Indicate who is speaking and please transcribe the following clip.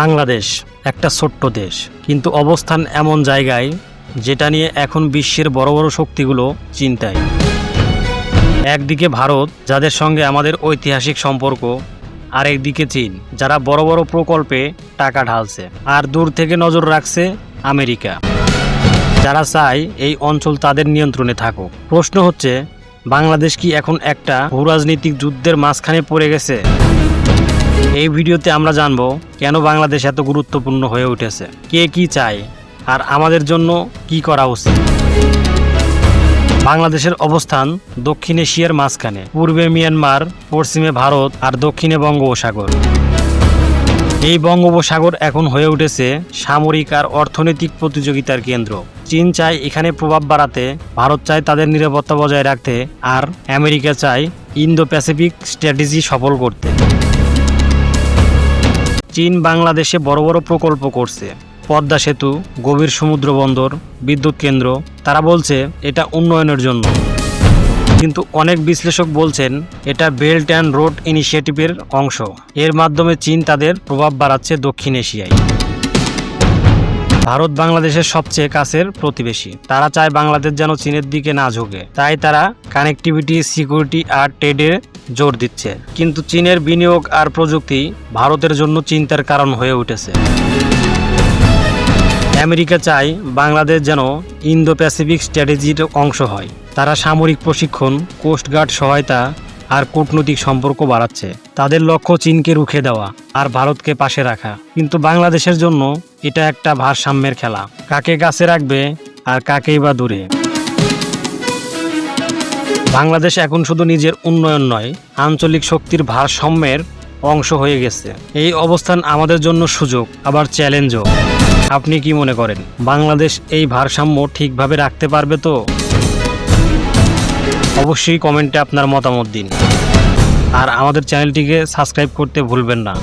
Speaker 1: বাংলাদেশ, একটা ছোট্ট দেশ। কিন্তু অবস্থান এমন জায়গায় যেটা নিয়ে এখন বিশ্বের বড় বড় শক্তিগুলো চিন্তায়। একদিকে ভারত, যাদের সঙ্গে আমাদের ঐতিহাসিক সম্পর্ক আর একদিকে চীন, যারা বড় বড় প্রকল্পে টাকা ঢালছে আর দূর থেকে নজর রাখছে আমেরিকা। যারা চায় এই অঞ্চল তাদের নিয়ন্ত্রণে থাকুক। প্রশ্ন হচ্ছে, বাংলাদেশ কি এখন একটা ভূরাজনৈতিক যুদ্ধের মাঝখানে পড়ে গেছে? এই ভিডিওতে আমরা জানব কেন বাংলাদেশ এত গুরুত্বপূর্ণ হয়ে উঠেছে? কে কি চায়? আর আমাদের জন্য কি করা উচিত? বাংলাদেশের অবস্থান দক্ষিণ এশিয়ার মাঝখানে, পূর্বে মিয়ানমার, পশ্চিমে ভারত আর দক্ষিণে বঙ্গোপসাগর। এই বঙ্গোপসাগর এখন হয়ে উঠেছে সামরিক আর অর্থনৈতিক প্রতিযোগিতার কেন্দ্র। চীন চায় এখানে প্রভাব বাড়াতে, ভারত চায় তাদের নিরাপত্তা বজায় রাখতে, আর আমেরিকা চায় ইন্দো প্যাসিফিক স্ট্র্যাটেজি সফল করতে। চীন বাংলাদেশে বড় বড় প্রকল্প করছে। পদ্মা সেতু, গভীর সমুদ্র বন্দর, বিদ্যুৎ কেন্দ্র, তারা বলছে এটা উন্নয়নের জন্য। কিন্তু অনেক বিশ্লেষক বলছেন এটা বেল্ট অ্যান্ড রোড ইনিশিয়েটিভের অংশ। এর মাধ্যমে চীন তাদের প্রভাব বাড়াচ্ছে দক্ষিণ এশিয়ায়। ভারত বাংলাদেশের সবচেয়ে কাছের প্রতিবেশী। তারা চায় বাংলাদেশ যেন চীনের দিকে না ঝুঁকে। তাই তারা কানেক্টিভিটি সিকিউরিটি আর ট্রেডে জোর দিচ্ছে। কিন্তু চীনের বিনিয়োগ আর প্রযুক্তি ভারতের জন্য চিন্তার কারণ হয়ে উঠেছে। আমেরিকা চায় বাংলাদেশ যেন ইন্দো প্যাসিফিক স্ট্র্যাটেজির অংশ হয়। তারা সামরিক প্রশিক্ষণ কোস্টগার্ড সহায়তা আর কূটনৈতিক সম্পর্ক বাড়াচ্ছে। তাদের লক্ষ্য চীনকে রুখে দেওয়া আর ভারতকে পাশে রাখা। কিন্তু বাংলাদেশের জন্য এটা একটা ভারসাম্যের খেলা। কাকে কাছে রাখবে আর কাকেই বা দূরে? বাংলাদেশ এখন শুধু নিজের উন্নয়ন নয়, আঞ্চলিক শক্তির ভারসাম্যের অংশ হয়ে গেছে। এই অবস্থান আমাদের জন্য সুযোগ, আবার চ্যালেঞ্জও। আপনি কি মনে করেন, বাংলাদেশ এই ভারসাম্য ঠিকভাবে রাখতে পারবে তো? অবশ্যই কমেন্টে আপনার মতামত দিন। আর আমাদের চ্যানেলটিকে সাবস্ক্রাইব করতে ভুলবেন না।